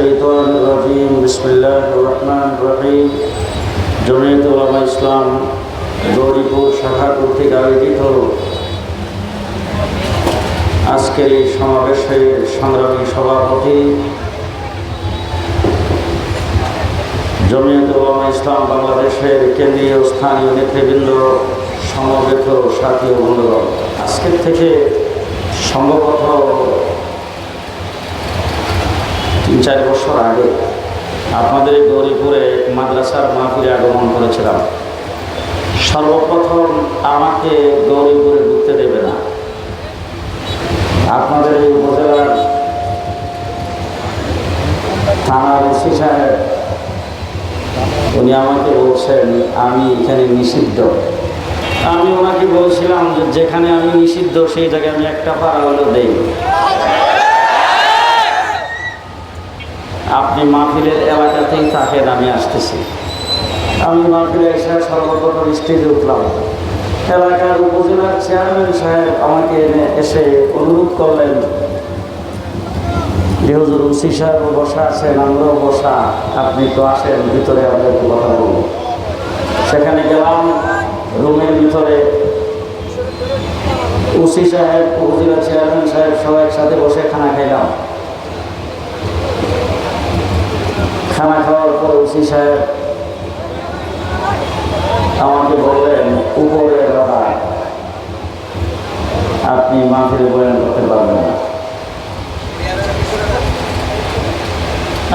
الشيطان الرجيم بسم الله الرحمن الرحيم জমিয়ত উলামা ইসলাম গৌরীপুর শাখা কর্তৃক আয়োজিত আজকের এই সমাবেশের সংগ্রামী সভাপতি জমিয়ত উলামা ইসলাম বাংলাদেশের কেন্দ্রীয় ও স্থানীয় নেতৃবৃন্দ সমবেত সাথী ও বন্ধুগণ আজকের থেকে সম্ভবত তিন চার বছর আগে আপনাদের গৌরীপুরে মাদ্রাসার মাহফিলে আগমন করেছিলাম। সর্বপ্রথম আমাকে গৌরীপুরে ঢুকতে দেবে না। আপনাদের এই উপজেলার থানার ওসি সাহেব, উনি আমাকে বলছেন, আমি এখানে নিষিদ্ধ। আমি ওনাকে বলছিলাম যে, যেখানে আমি নিষিদ্ধ, সেই জায়গায় আমি একটা পাড়া হলো দেই। আপনি মাহফিলের এলাকাতেই থাকেন, আমি আসতেছি। আমি মাহফিলে এসে সর্বপ্রথম স্টেজে উঠলাম। এলাকার উপজেলার চেয়ারম্যান সাহেব আমাকে এনে এসে অনুরোধ করলেন যে হুজুর উসি সাহেব বসা আছেন, আমরাও বসা, আপনি তো আসেন, ভিতরে একটু কথা বলব। সেখানে গেলাম, রুমের ভিতরে। উসি সাহেব, উপজেলা চেয়ারম্যান সাহেব সবাই একসাথে বসে খানা খাইলাম। খানা খাওয়ার পর ওসি সাহেব আমাকে বললেন উপরে দাদা আপনি মাহফিলে বয়ান করতে পারবেন না।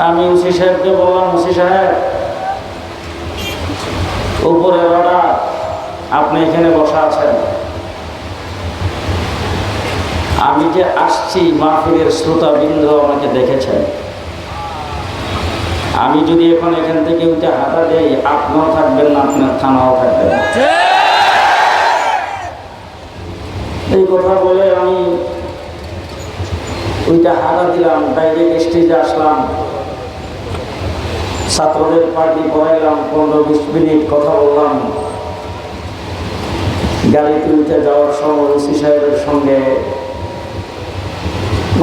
আমি ওসি সাহেবকে বললাম, ওসি সাহেব উপরে দাদা আপনি এখানে বসা আছেন। আমি যে আসছি, মাহফিলের শ্রোতাবৃন্দ আমাকে দেখেছেন। আমি যদি এখন এখান থেকে উঠে হাতা দেই আপনিও থাকবেন না আপনার থানাও থাকবেন এই কথা বলে আমি ওইটা হাঁটা দিলাম বাইরে স্টেজে আসলাম। ছাত্রদের পার্টি পড়াইলাম পনেরো বিশ মিনিট কথা বললাম। গাড়িতে উঠে যাওয়ার সময় ওসি সাহেবের সঙ্গে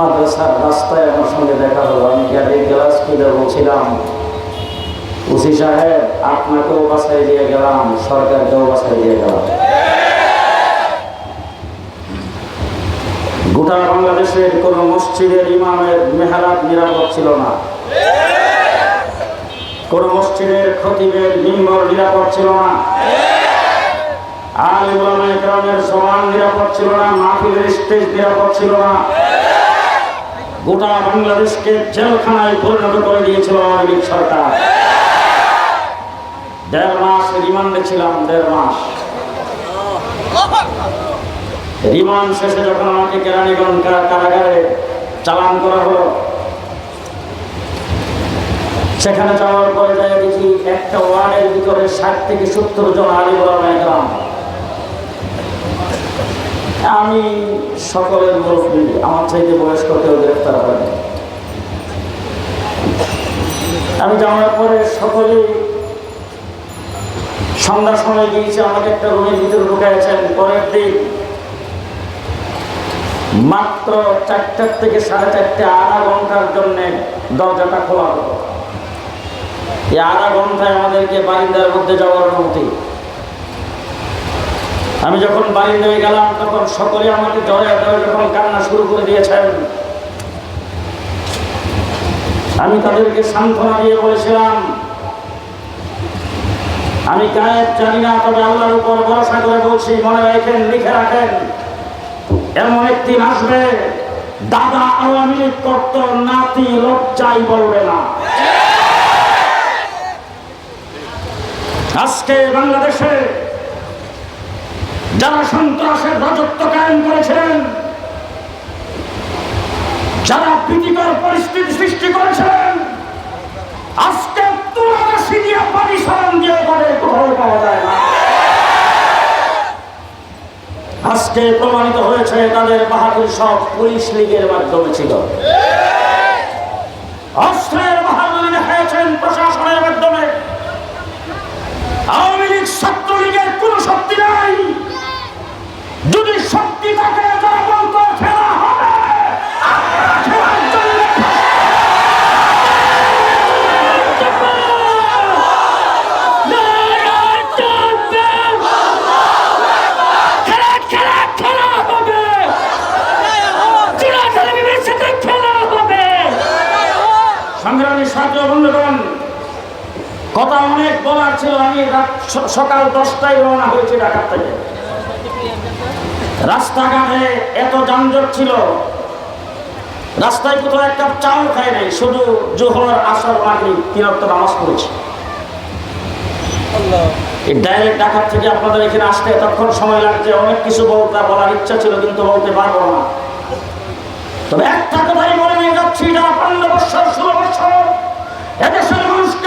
মাদ্রাসার রাস্তায় আমার সঙ্গে দেখা হলো। আমি গাড়ির গ্লাস খুলে বলছিলাম, ওসি সাহেব, আপনাকেও বাসায় দিয়ে গেলাম, সরকারকেও বাসায় দিয়ে গেলাম। গোটা বাংলাদেশের কোন মসজিদের ইমামের মেহারাত নিরাপদ ছিল না। কোন মসজিদের খতিবের মিম্বর নিরাপদ ছিল না। আলিমামের গ্রামের সমান নিরাপদ ছিল না, মাহফিলের স্টেজ নিরাপদ ছিল না। গোটা বাংলাদেশকে জেলখানায় পরিণত করে দিয়েছিল আওয়ামী সরকার। দেড় মাস রিমান্ডে ছিলাম, দেড় মাস। রিমান্ড শেষে যখন আমাকে কেরানীগঞ্জ কারা- কারাগারে চালান করা হলো, সেখানে যাওয়ার পরে যায় দেখি একটা ওয়ার্ডের ভিতরে ষাট থেকে সত্তর জন আলিমুলাম গ্রাম আমি সকলের মুরব্বী, আমার চাইতে বয়স্ক কেউ গ্রেফতার হয়নি আমি যাওয়ার পরে সকলেই সন্ধ্যার সময় গিয়েছে, আমাকে একটা রুমের ভিতরে ঢুকাইছেন পরের দিন মাত্র চারটার থেকে সাড়ে চারটে, আধা ঘণ্টার জন্য দরজাটা খোলা হলো। এই আধা ঘন্টায় আমাদেরকে বারিন্দার মধ্যে যাওয়ার অনুমতি। আমি যখন বারিন্দায় গেলাম, তখন সকলে আমাকে জড়ে যখন কান্না শুরু করে দিয়েছেন। আমি তাদেরকে সান্ত্বনা দিয়ে বলেছিলাম, আমি গায়েব জানি না, তবে আল্লাহর উপর ভরসা করে বলছি, মনে রাখেন, লিখে রাখেন, এমন একদিন আসবে, দাদা আওয়ামী করত নাতি লজ্জাই বলবে না। আজকে বাংলাদেশে যারা সন্ত্রাসের রাজত্ব কায়েম করেছেন যারা ভীতিকর পরিস্থিতি সৃষ্টি করেছেন আজকে তুলারাশি দিয়ে পানি সারান দিয়ে করে কোথাও পাওয়া যায় না। আজকে প্রমাণিত হয়েছে তাদের বাহাদুর সব পুলিশ লীগের মাধ্যমে ছিল। অস্ত্রের বাহাদুরি দেখিয়েছেন প্রশাসনের মাধ্যমে। আওয়ামী লীগ ছাত্রলীগের কোনো শক্তি নাই যদি শক্তি থাকে তারা বলতো খেলা হবে আমরা খেলার জন্য সংগ্রামী ছাত্র বন্ধুগণ কথা অনেক বলার ছিল আমি রাত স- সকাল দশটায় রওনা হয়েছে ঢাকা থেকে। রাস্তাঘাটে এত যানজট ছিল রাস্তায় কোথাও এক কাপ চাও খাই নাই শুধু জোহর আসর মাগরিব তিন অক্ট নামাজ পড়েছি। এই ডাইরেক্ট ঢাকার থেকে আপনাদের এখানে আসতে এতক্ষণ সময় লাগছে অনেক কিছু বলতে বলার ইচ্ছা ছিল কিন্তু বলতে পারব না। তবে একটা কথাই বলে নিয়ে যাচ্ছি যারা পনেরো বছর ষোলো বছর এদেশের মানুষকে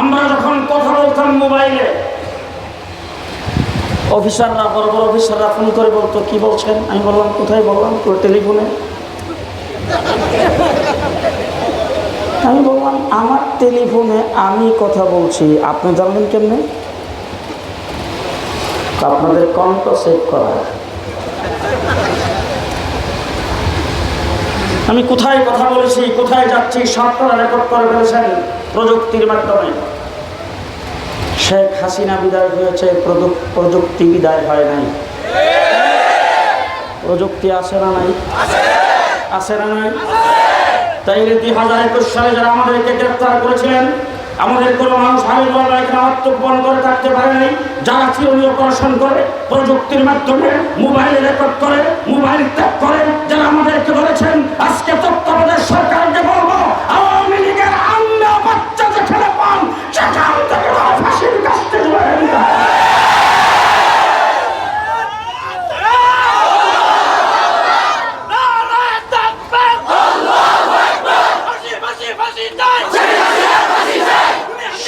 আমরা যখন কথা বলতাম মোবাইলে, অফিসাররা, বড় বড় অফিসাররা ফোন করে বলতো, কি বলছেন? আমি বললাম, কোথায় বললাম? তোর টেলিফোনে। আমি বললাম, আমার টেলিফোনে আমি কথা বলছি। আপনি জানলেন কেমনে? আপনাদের কণ্ঠ সেভ করা। আমি কোথায় কথা বলেছি, কোথায় যাচ্ছি সব তারা রেকর্ড করে ফেলেছেন প্রযুক্তির মাধ্যমে। শেখ হাসিনা বিদায় হয়েছে প্রযুক্তি বিদায় হয় নাই। প্রযুক্তি আছে না নাই? আছে না নাই? তাই দুই হাজার একুশ সালে যারা আমাদেরকে গ্রেপ্তার করেছিলেন, আমাদের কোনো মানুষ হাবিবুল্লাহ এখানে আত্মগোপন করে থাকতে পারে নাই। যারা চিরনীয় অপারেশন করে, প্রযুক্তির মাধ্যমে মোবাইল রেকর্ড করে, মোবাইল ট্যাপ করে, যারা আমাদেরকে ধরেছেন আজকে তত্ত্বাবধায়ক সরকারকে বলব, আওয়ামী লীগের আন্না বাচ্চা যেখানে পান, সেখান থেকে ফাঁসির কাছ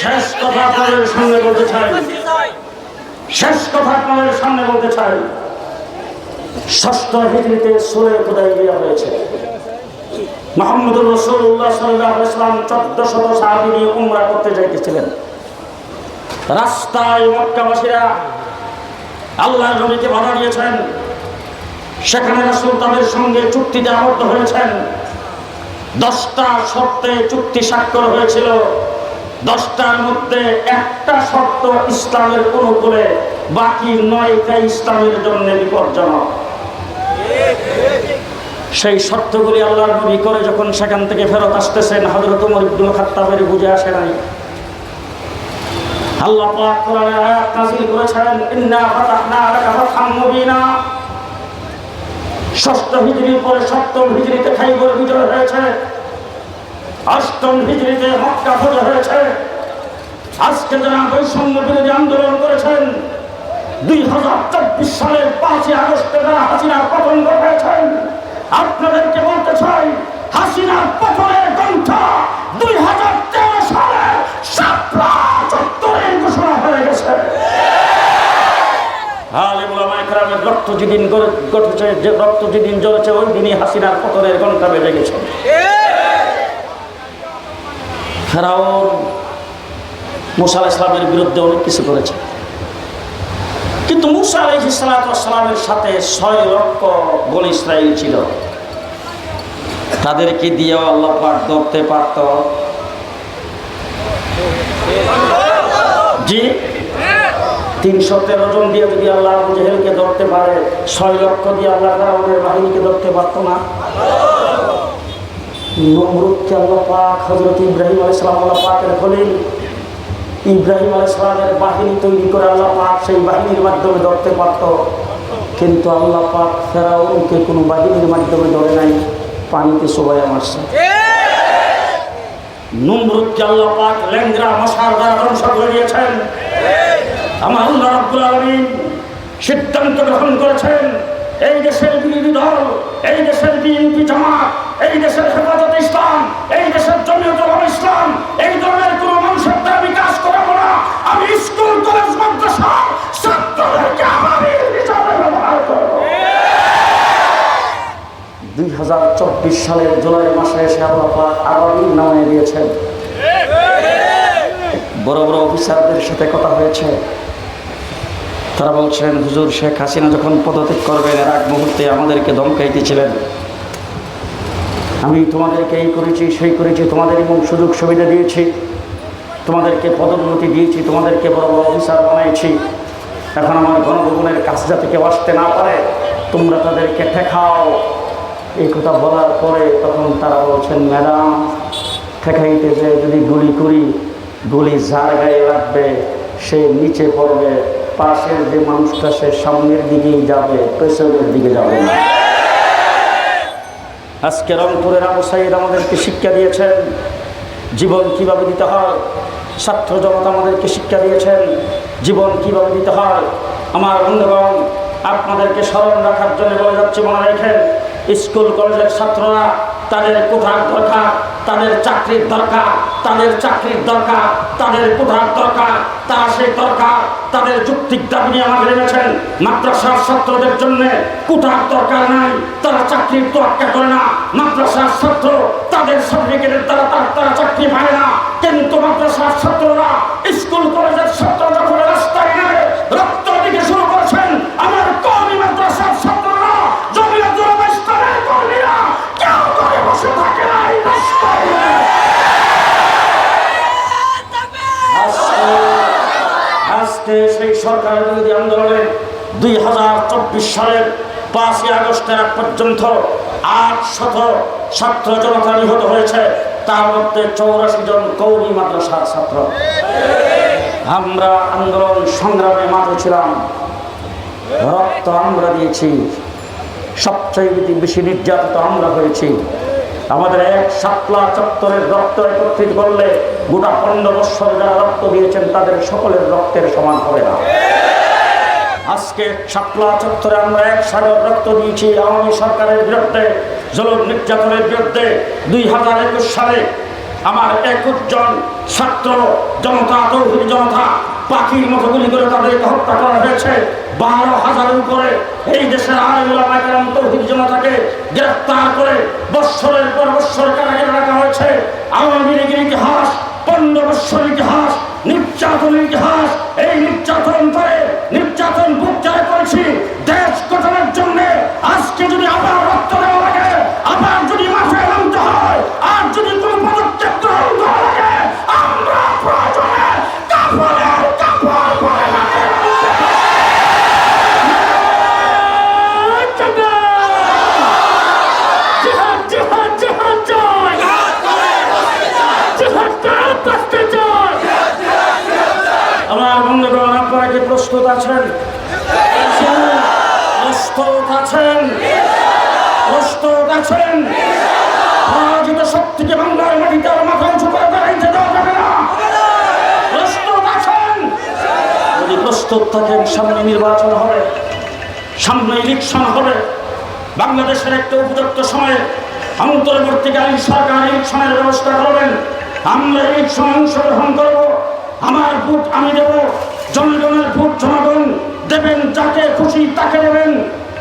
শেষ কথা আপনাদের সামনে বলতে চাই। ষষ্ঠ হিজড়িতে সুরে খোদাই দেওয়া হয়েছে। মোহাম্মদুর রসুল্লাহ সাল্লাহ ইসলাম চোদ্দ শত সাহাবি নিয়ে উমরা করতে যাইতেছিলেন। রাস্তায় মক্কাবাসীরা আল্লাহ নবীকে বাধা দিয়েছেন। সেখানে রাসুল তাদের সঙ্গে চুক্তিতে আবদ্ধ হয়েছেন। দশটা শর্তে চুক্তি স্বাক্ষর হয়েছিল। দশটার মধ্যে একটা শর্ত ইসলামের অনুকূলে, বাকি নয়টা ইসলামের জন্য বিপজ্জনক। সেই শর্তগুলি আল্লাহর নবী করে যখন সেখান থেকে ফেরত আসতেছেন, হযরত ওমর ইবনুল খাত্তাবের বুঝে আসে নাই। আল্লাহ পাক কোরআনের আয়াত নাযিল করেছেন, ইন্না ফাতাহনা লাকা ফাতহাম মুবিনা। ষষ্ঠ হিজরির পরে সপ্তম হিজরিতে খাইবর বিজয় হয়েছে। অষ্টম হিজরিতে মক্কা ফজর হয়েছে। আজকে যারা বৈষম্য বিরোধী আন্দোলন করেছেন, দুই হাজার চব্বিশ সালের পাঁচই আগস্টে যারা হাসিনার পতন ঘটেছেন আপনাদেরকে বলতে চাই, হাসিনার পতনের গ্রন্থ দুই হাজার তেরো সালে ঘোষণা হয়ে গেছে। যেদিন যেদিন ওই দিনই আলাইহিস বিরুদ্ধে অনেক কিছু করেছে। কিন্তু মুসা আলাইহি সালামের সাথে ছয় লক্ষ বন ইসরাইল ছিল। তাদেরকে দিয়েও আল্লাহ পাক ধরতে পারত। জি? তিনশো তেরো জন দিয়ে যদি আল্লাহ জেহেলকে ধরতে পারে, ছয় লক্ষ দিয়ে আল্লাহ ফেরাউনের বাহিনীকে ধরতে পারতো না? নমরুদকে আল্লাহ পাক হজরত ইব্রাহিম আলাইসালাম আল্লাহ পাকের খলিল ইব্রাহিম আলাইসালামের বাহিনী তৈরি করে আল্লাহ পাক সেই বাহিনীর মাধ্যমে ধরতে পারত। কিন্তু আল্লাহ পাক ফেরাউনকে কোনো বাহিনীর মাধ্যমে ধরে নাই। পানিতে সবাই আমার সিদ্ধান্ত গ্রহণ করেছেন, এই দেশের এই দেশের এই দেশের ইসলাম, এই দেশের ইসলাম, এই ধরনের স্কুল কলেজ করব। হাজার চব্বিশ সালের জুলাই মাসে এসে আল্লাহ আগামী নামে দিয়েছেন। বড় বড় অফিসারদের সাথে কথা হয়েছে। তারা বলছেন, হুজুর শেখ হাসিনা যখন পদত্যাগ করবেন, এর আগ মুহূর্তে আমাদেরকে ধমকাইতেছিলেন। আমি তোমাদেরকে এই করেছি, সেই করেছি, তোমাদের এবং সুযোগ সুবিধা দিয়েছি। তোমাদেরকে পদোন্নতি দিয়েছি, তোমাদেরকে বড় বড় অফিসার বানাইছি। এখন আমার গণভবনের কাছে যাতে কেউ আসতে না পারে, তোমরা তাদেরকে ঠেকাও। এই কথা বলার পরে তখন তারা বলছেন, ম্যাডাম, ঠেকাইতে যে যদি গুলি করি, গুলি যার গায়ে লাগবে, সে নিচে পড়বে, পাশের যে মানুষটা সে সামনের দিকেই যাবে, পেছনের দিকে যাবে না। আজকে রংপুরের আবু সাইদ আমাদেরকে শিক্ষা দিয়েছেন, জীবন কীভাবে দিতে হয়? ছাত্র জগৎ আমাদেরকে শিক্ষা দিয়েছেন। জীবন কীভাবে দিতে হয়? আমার বন্ধুগণ, আপনাদেরকে স্মরণ রাখার জন্য বলে যাচ্ছি, মনে রেখেন, স্কুল, কলেজের ছাত্ররা তাদের কোঠার দরকার, তাদের চাকরির দরকার, তাদের চাকরির দরকার, তাদের কোঠার দরকার তারা সেই দরকার, তাদের যুক্তিক দাবি নিয়ে আমাদের এনেছেন মাদ্রাসার ছাত্রদের জন্য কোঠার দরকার নাই, তারা চাকরির তোয়াক্কা করে না। মাদ্রাসার ছাত্র তাদের সার্টিফিকেটের দ্বারা তারা তারা চাকরি পায় না। কিন্তু মাদ্রাসার ছাত্ররা, স্কুল, কলেজের ছাত্র যখন রাস্তায় নেমে রক্ত দিকে শুরু করেছেন, আমার কর্মী মাদ্রাসার ছাত্ররা জমিয়তুল ইসলামের কর্মীরা কেউ করে বসে থাকে না আজকে সেই সরকারের বিরোধী আন্দোলনে দুই হাজার চব্বিশ সালের পাঁচই আগস্টের আগ পর্যন্ত আট শত ছাত্র জনতা নিহত হয়েছে। তার মধ্যে চৌরাশি জন কৌমি মাদ্রাসার ছাত্র। আমরা আন্দোলন সংগ্রামে মাঠে ছিলাম। রক্ত আমরা দিয়েছি। সবচেয়ে বেশি নির্যাতিত আমরা হয়েছি, আমাদের এক সাতলা চত্বরের রক্ত একত্রিত করলে গোটা পনেরো বৎসর যারা রক্ত দিয়েছেন, তাদের সকলের রক্তের সমান হবে না। আজকে সাতলা চত্বরে আমরা এক সাগর রক্ত দিয়েছি, আওয়ামী সরকারের বিরুদ্ধে জলম নির্যাতনের বিরুদ্ধে দুই হাজার একুশ সালে আমার একুশ জন ছাত্র জনতা, তৌহিদ জনতা পাখির মতো গুলি করে তাদেরকে হত্যা করা হয়েছে। বারো হাজারের উপরে এই দেশের আলম তৌহিদ জনতাকে গ্রেফতার করে বৎসরের পর বৎসর কারাগারে রাখা হয়েছে। আওয়ামী লীগের ইতিহাস, পনেরো বৎসর ইতিহাস, নির্যাতনের ইতিহাস, এই নির্যাতন করে, নির্যাতন বুক করেছি আছেন? প্রস্তুত বাংলার মাটিতে আর মাথা উঁচু করে দেওয়া যাবে না। যদি প্রস্তুত থাকেন, সামনে নির্বাচন হবে, সামনে ইলেকশন হবে। বাংলাদেশের একটা উপযুক্ত সময়ে অন্তর্বর্তীকালীন সরকার ইলেকশনের ব্যবস্থা করবেন। আমরা ইলেকশনে অংশগ্রহণ করব। আমার ভোট আমি দেব। জনগণের ভোট জনগণ দেবেন, যাকে খুশি তাকে দেবেন।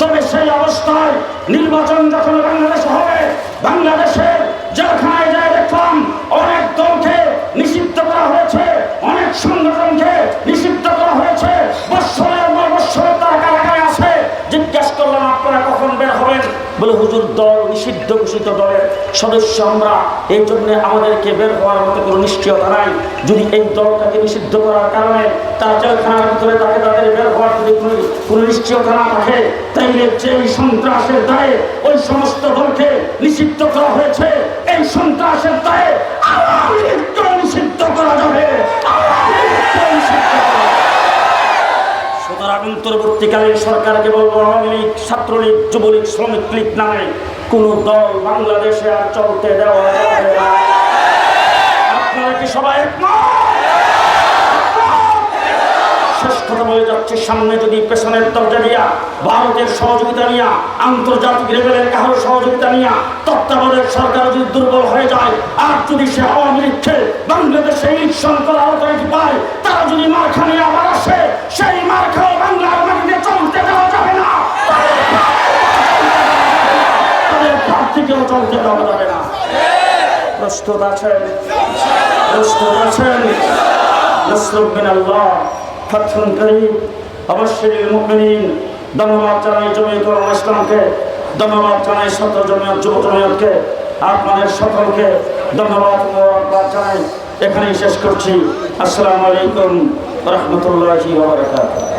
তবে সেই অবস্থায় নির্বাচন যখন বাংলাদেশে হবে বাংলাদেশের জেলখানায় যায় দেখলাম অনেক দলকে নিষিদ্ধ করা হয়েছে, অনেক সংগঠনকে নিষিদ্ধ করা হয়েছে। বৎসরের পর বৎসরের তারা কারাগারে আছে জিজ্ঞেস করলাম আপনারা কখন বের হবেন বলে, হুজুর, দল, নিষিদ্ধ ঘোষিত দলের সদস্য আমরা, এই জন্য আমাদেরকে বের হওয়ার মতো কোনো নিশ্চয়তা নাই। যদি এই দলটাকে নিষিদ্ধ করার কারণে তার জেলখানার ভিতরে তাকে তাদের বের হওয়ার যদি কোনো নিশ্চয়তা না থাকে, তাইলে যে সন্ত্রাসের দায়ে ওই সমস্ত দলকে নিষিদ্ধ করা হয়েছে, এই সন্ত্রাসের দায়ে আওয়ামী নিষিদ্ধ করা যাবে। সুতরাং অন্তর্বর্তীকালীন সরকারকে বলব আওয়ামী লীগ ছাত্রলীগ, যুবলীগ, শ্রমিক লীগ নামে কোন দল বাংলাদেশে আর চলতে দেওয়া যাবে আপনারা কি সবাই একমত? কথা বলে যাচ্ছে, সামনে যদি পেছনের দরজা দিয়া, ভারতের সহযোগিতা নিয়া, আন্তর্জাতিক লেভেলের কারও সহযোগিতা নিয়া, তত্ত্বাবধায়ক সরকার যদি দুর্বল হয়ে যায়, আর যদি সে লীগকে বাংলাদেশে ইলেকশন করার অথরিটি পায়, তারা যদি মার্খা নিয়ে আবার আসে, সেই মার্খাও বাংলার মাটিতে চলতে দেওয়া যাবে না। তাদের প্রার্থী চলতে দেওয়া যাবে না। প্রস্তুত আছেন? প্রস্তুত আছেন? নসরুদ্দিন আল্লাহ। ফাতহুন করিম অবশ্যই মুমিনিন। ধন্যবাদ জানাই জমিয়তুল ইসলামকে। ধন্যবাদ জানাই শত জমিয়ত, যুব জমিয়তকে। আপনাদের সকলকে ধন্যবাদ, মোবারকবাদ জানাই। এখানেই শেষ করছি। আসসালামু আলাইকুম রহমতুল্লাহি ওয়া বারাকাতুহু।